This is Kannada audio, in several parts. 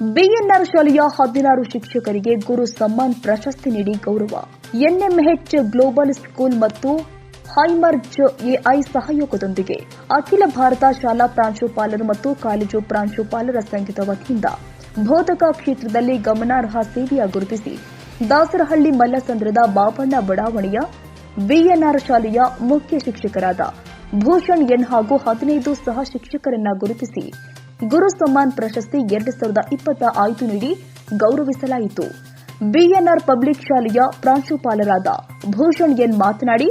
ಬಿಎನ್ಆರ್ ಶಾಲೆಯ ಹದಿನಾರು ಶಿಕ್ಷಕರಿಗೆ ಗುರು ಸಮ್ಮಾನ್ ಪ್ರಶಸ್ತಿ ನೀಡಿ ಗೌರವ. ಎನ್ಎಂಎಚ್ ಗ್ಲೋಬಲ್ ಸ್ಕೂಲ್ ಮತ್ತು ಹೈಮರ್ಜ್ ಎಐ ಸಹಯೋಗದೊಂದಿಗೆ ಅಖಿಲ ಭಾರತ ಶಾಲಾ ಪ್ರಾಂಶುಪಾಲರು ಮತ್ತು ಕಾಲೇಜು ಪ್ರಾಂಶುಪಾಲರ ಸಂಘದ ವತಿಯಿಂದ ಬೋಧಕ ಕ್ಷೇತ್ರದಲ್ಲಿ ಗಮನಾರ್ಹ ಸೇವೆಯ ಗುರುತಿಸಿ ದಾಸರಹಳ್ಳಿ ಮಲ್ಲಸಂದ್ರದ ಬಾಬಣ್ಣ ಬಡಾವಣೆಯ ಬಿಎನ್ಆರ್ ಶಾಲೆಯ ಮುಖ್ಯ ಶಿಕ್ಷಕರಾದ ಭೂಷಣ್ ಎನ್ ಹಾಗೂ ಹದಿನೈದು ಸಹ ಶಿಕ್ಷಕರನ್ನ ಗುರುತಿಸಿ ಗುರು ಸಮ್ಮಾನ್ ಪ್ರಶಸ್ತಿ ಎರಡು ಸಾವಿರದ ಇಪ್ಪತ್ತ ಆಯ್ತು ನೀಡಿ ಗೌರವಿಸಲಾಯಿತು. ಬಿಎನ್ಆರ್ ಪಬ್ಲಿಕ್ ಶಾಲೆಯ ಪ್ರಾಂಶುಪಾಲರಾದ ಭೂಷಣ್ ಎನ್ ಮಾತನಾಡಿ,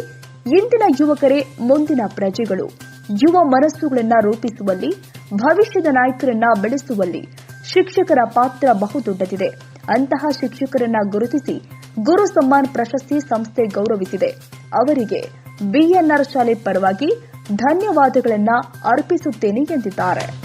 ಇಂದಿನ ಯುವಕರೇ ಮುಂದಿನ ಪ್ರಜೆಗಳು. ಯುವ ಮನಸ್ಸುಗಳನ್ನು ರೂಪಿಸುವಲ್ಲಿ, ಭವಿಷ್ಯದ ನಾಯಕರನ್ನ ಬೆಳೆಸುವಲ್ಲಿ ಶಿಕ್ಷಕರ ಪಾತ್ರ ಬಹುದೊಡ್ಡದಿದೆ. ಅಂತಹ ಶಿಕ್ಷಕರನ್ನ ಗುರುತಿಸಿ ಗುರು ಸಮ್ಮಾನ್ ಪ್ರಶಸ್ತಿ ಸಂಸ್ಥೆ ಗೌರವಿಸಿದೆ. ಅವರಿಗೆ ಬಿಎನ್ಆರ್ ಶಾಲೆ ಪರವಾಗಿ ಧನ್ಯವಾದಗಳನ್ನು ಅರ್ಪಿಸುತ್ತೇನೆ ಎಂದಿದ್ದಾರೆ.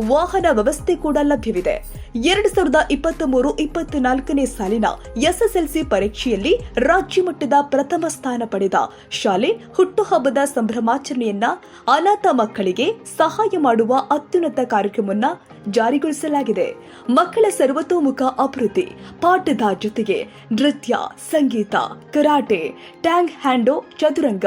ವಾಹನ ವ್ಯವಸ್ಥೆ ಕೂಡ ಲಭ್ಯವಿದೆ. ಎರಡು ಸಾವಿರದ ಇಪ್ಪತ್ತ್ ಮೂರು ಇಪ್ಪತ್ನಾಲ್ಕನೇ ಸಾಲಿನ ಎಸ್ಎಸ್ಎಲ್ಸಿ ಪರೀಕ್ಷೆಯಲ್ಲಿ ರಾಜ್ಯ ಮಟ್ಟದ ಪ್ರಥಮ ಸ್ಥಾನ ಪಡೆದ ಶಾಲೆ ಹುಟ್ಟುಹಬ್ಬದ ಸಂಭ್ರಮಾಚರಣೆಯನ್ನ ಅನಾಥ ಮಕ್ಕಳಿಗೆ ಸಹಾಯ ಮಾಡುವ ಅತ್ಯುನ್ನತ ಕಾರ್ಯಕ್ರಮವನ್ನ ಜಾರಿಗೊಳಿಸಲಾಗಿದೆ. ಮಕ್ಕಳ ಸರ್ವತೋಮುಖ ಅಭಿವೃದ್ಧಿ, ಪಾಠದ ಜೊತೆಗೆ ನೃತ್ಯ, ಸಂಗೀತ, ಕರಾಟೆ ಟ್ಯಾಂಗ್ ಹ್ಯಾಂಡೋ, ಚದುರಂಗ,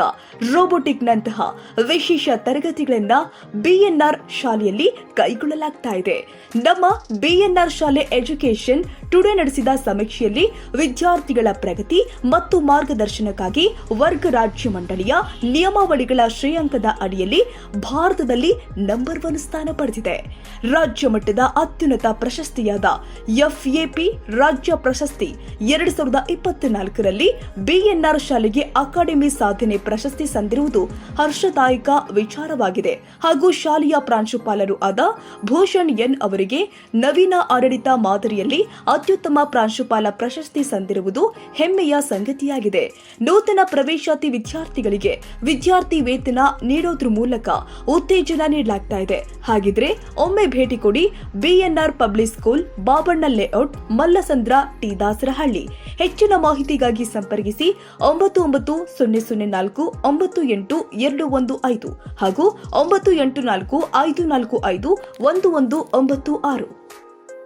ರೋಬೋಟಿಕ್ನಂತಹ ವಿಶೇಷ ತರಗತಿಗಳನ್ನ ಬಿಎನ್ಆರ್ ಶಾಲೆಯಲ್ಲಿ ಕೈಗೊಳ್ಳಲಾಗ್ತಾ ಇದೆ. ನಮ್ಮ ಬಿಎನ್ಆರ್ ಶಾಲೆ ಎಜುಕೇಶನ್ ಟುಡೇ ನಡೆಸಿದ ಸಮೀಕ್ಷೆಯಲ್ಲಿ ವಿದ್ಯಾರ್ಥಿಗಳ ಪ್ರಗತಿ ಮತ್ತು ಮಾರ್ಗದರ್ಶನಕ್ಕಾಗಿ ವರ್ಗ ರಾಜ್ಯ ಮಂಡಳಿಯ ನಿಯಮಾವಳಿಗಳ ಶ್ರೇಯಾಂಕದ ಅಡಿಯಲ್ಲಿ ಭಾರತದಲ್ಲಿ ನಂಬರ್ ಒನ್ ಸ್ಥಾನ ಪಡೆದಿದೆ. ರಾಜ್ಯ ಮಟ್ಟದ ಅತ್ಯುನ್ನತ ಪ್ರಶಸ್ತಿಯಾದ ಎಫ್ಎಪಿ ರಾಜ್ಯ ಪ್ರಶಸ್ತಿ ಎರಡು ಸಾವಿರದ ಇಪ್ಪತ್ನಾಲ್ಕರಲ್ಲಿ ಬಿಎನ್ಆರ್ ಶಾಲೆಗೆ ಅಕಾಡೆಮಿ ಸಾಧನೆ ಪ್ರಶಸ್ತಿ ಸಂದಿರುವುದು ಹರ್ಷದಾಯಕ ವಿಚಾರವಾಗಿದೆ. ಹಾಗೂ ಶಾಲೆಯ ಪ್ರಾಂಶುಪಾಲರು ಆದ ಭೂಷಣ್ ಎನ್ ಅವರಿಗೆ ನವೀನ ಆಡಳಿತ ಮಾದರಿಯಲ್ಲಿ ಅತ್ಯುತ್ತಮ ಪ್ರಾಂಶುಪಾಲ ಪ್ರಶಸ್ತಿ ಸಂದಿರುವುದು ಹೆಮ್ಮೆಯ ಸಂಗತಿಯಾಗಿದೆ. ನೂತನ ಪ್ರವೇಶಾತಿ ವಿದ್ಯಾರ್ಥಿಗಳಿಗೆ ವಿದ್ಯಾರ್ಥಿ ವೇತನ ನೀಡೋದ್ರ ಮೂಲಕ ಉತ್ತೇಜನ ನೀಡಲಾಗ್ತಾ ಇದೆ. ಹಾಗಿದ್ರೆ ಒಮ್ಮೆ ಭೇಟಿ ಕೊಡಿ. BNR public school, Babanna layout, Mallasandra T Dasarahalli ಹೆಚ್ಚಿನ ಮಾಹಿತಿಗಾಗಿ ಸಂಪರ್ಕಿಸಿ ಒಂಬತ್ತು ಒಂಬತ್ತು, ಸೊನ್ನೆ ಸೊನ್ನೆ ನಾಲ್ಕು, ಒಂಬತ್ತು ಎಂಟು, ಎರಡು ಒಂದು ಐದು ಹಾಗೂ ಒಂಬತ್ತು ಎಂಟು ನಾಲ್ಕು, ಐದು ನಾಲ್ಕು ಐದು, ಒಂದು ಒಂದು ಒಂಬತ್ತು ಆರು.